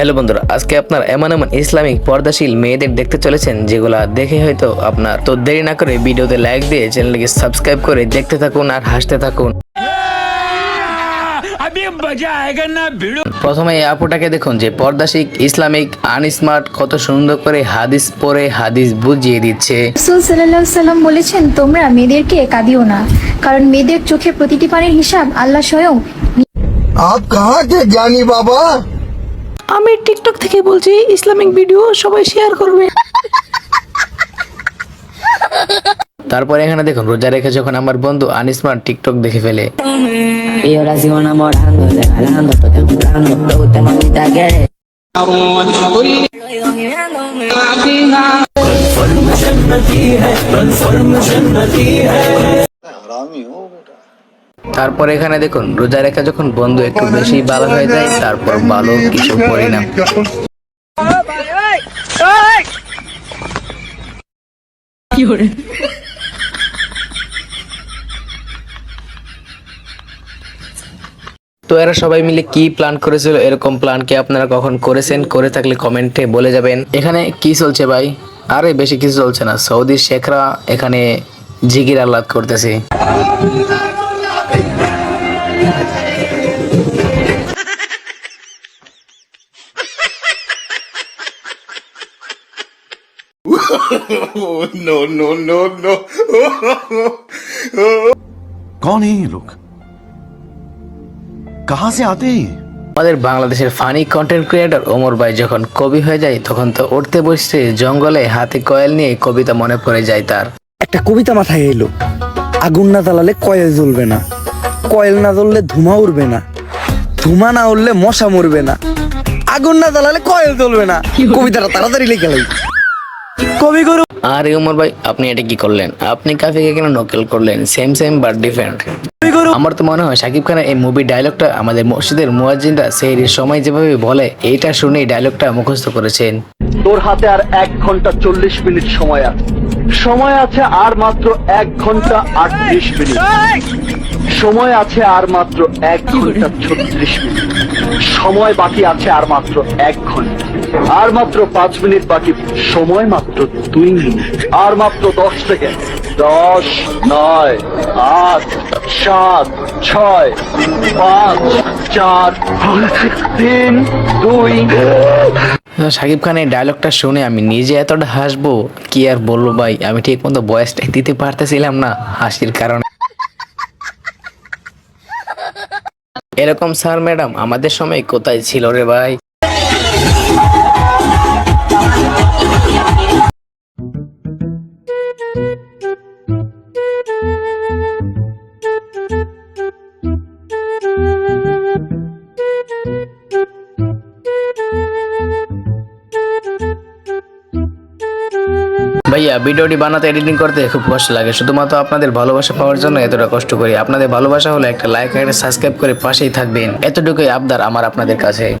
Hello বন্ধুরা আজকে আপনার এমন এমন ইসলামিক পর্দাশীল মেয়েদের দেখতে চলেছেন যেগুলা দেখে হয়তো আপনার তো দেরি না করে ভিডিওতে লাইক দিয়ে চ্যানেলটিকে সাবস্ক্রাইব করে দেখতে থাকুন আর হাসতে থাকুন। প্রথমে এই আপুটাকে দেখুন যে পর্দাশিক ইসলামিক আনস্মার্ট কত সুন্দর করে হাদিস পরে হাদিস বুঝিয়ে দিচ্ছে। সাল্লাম বলেছেন তোমরা মেয়েদেরকে কাঁদিও না কারণ মেয়েদের চোখে প্রতিটি পানির হিসাব আল্লাহ স্বয়ং আপ বাবা আমি টিকটক থেকে বলছি ইসলামিক ভিডিও সবাই শেয়ার করবে। তারপরে এখানে দেখুন রোজা রেখে যখন আমার বন্ধু আনস্মার্ট টিকটক দেখে ফেলে। তারপর এখানে দেখুন রোজা রেখা যখন বন্ধু, একটু বেশি ভালো হয়ে যায়, তারপর ভালো কিছু পরিণাম তো এরা সবাই মিলে কি প্ল্যান করেছিল, এরকম প্ল্যান কি আপনারা কখন করেছেন, করে থাকলে কমেন্টে বলে যাবেন। এখানে কি চলছে ভাই? আরে, বেশি কিছু চলছে না। সৌদি শেখরা এখানে জিগির আহ্লাদ করতেছে। कौन है ये लोग कहां से आते हैं ये আমাদের বাংলাদেশের ফানি কন্টেন্ট ক্রিয়েটর ওমর ভাই যখন কবি হয়ে যায় তখন তো উঠতে বসছে জঙ্গলে হাতে কয়েল নিয়ে কবিতা মনে পড়ে যায় তার একটা কবিতা মাথায় এলো আগুন না জ্বালালে কয়েল জ্বলবে না কয়েল না জ্বললে ধুমা উড়বে না ধুমা না উড়লে মশা মরবে না আগুন না জ্বালালে কয়েল জ্বলবে না কবিতাটা তাড়াতাড়ি লিখে লাই কবি আরে উমর ভাই আপনি এটা কি করলেন? আপনি কাফিকে কেন নকল করলেন? সেম সেম বাট ডিফারেন্ট আমার তো মনে হয় সাকিব খানের এই মুভি ডায়লগটা আমাদের মসজিদের মুয়াজ্জিনরা সেই সময় যেভাবে বলে এইটা শুনেই ডায়লগটা মুখস্থ করেছেন। তোর হাতে আর এক ঘণ্টা চল্লিশ মিনিট সময় আছে। সময় আছে আর মাত্র এক ঘণ্টা আটত্রিশ মিনিট। সময় আছে আর মাত্র এক ঘণ্টা ছত্রিশ মিনিট। সময় বাকি আছে আর মাত্র এক ঘণ্টা। আর মাত্র পাঁচ মিনিট বাকি, সময় মাত্র দুই মিনিট। আর মাত্র দশ সেকেন্ড। দশ, নয়, আট, সাত, ছয়, পাঁচ, চার, তিন, দুই। সাকিব খানের ডায়লগটা শুনে আমি নিজে এতটা হাসবো, কি আর বলব ভাই? আমি ঠিক মতো বয়সটা দিতে পারতেছিলাম না হাসির কারণে। এরকম স্যার ম্যাডাম আমাদের সময় কোথায় ছিল রে ভাই? ভাইয়া, ভিডিওটি বানাতে এডিটিং করতে খুব কষ্ট লাগে। শুধুমাত্র আপনাদের ভালোবাসা পাওয়ার জন্য এতটা কষ্ট করি। আপনাদের ভালোবাসা হলে একটা লাইক একটা সাবস্ক্রাইব করে পাশেই থাকবেন। এতটুকুই আবদার আমার আপনাদের কাছে।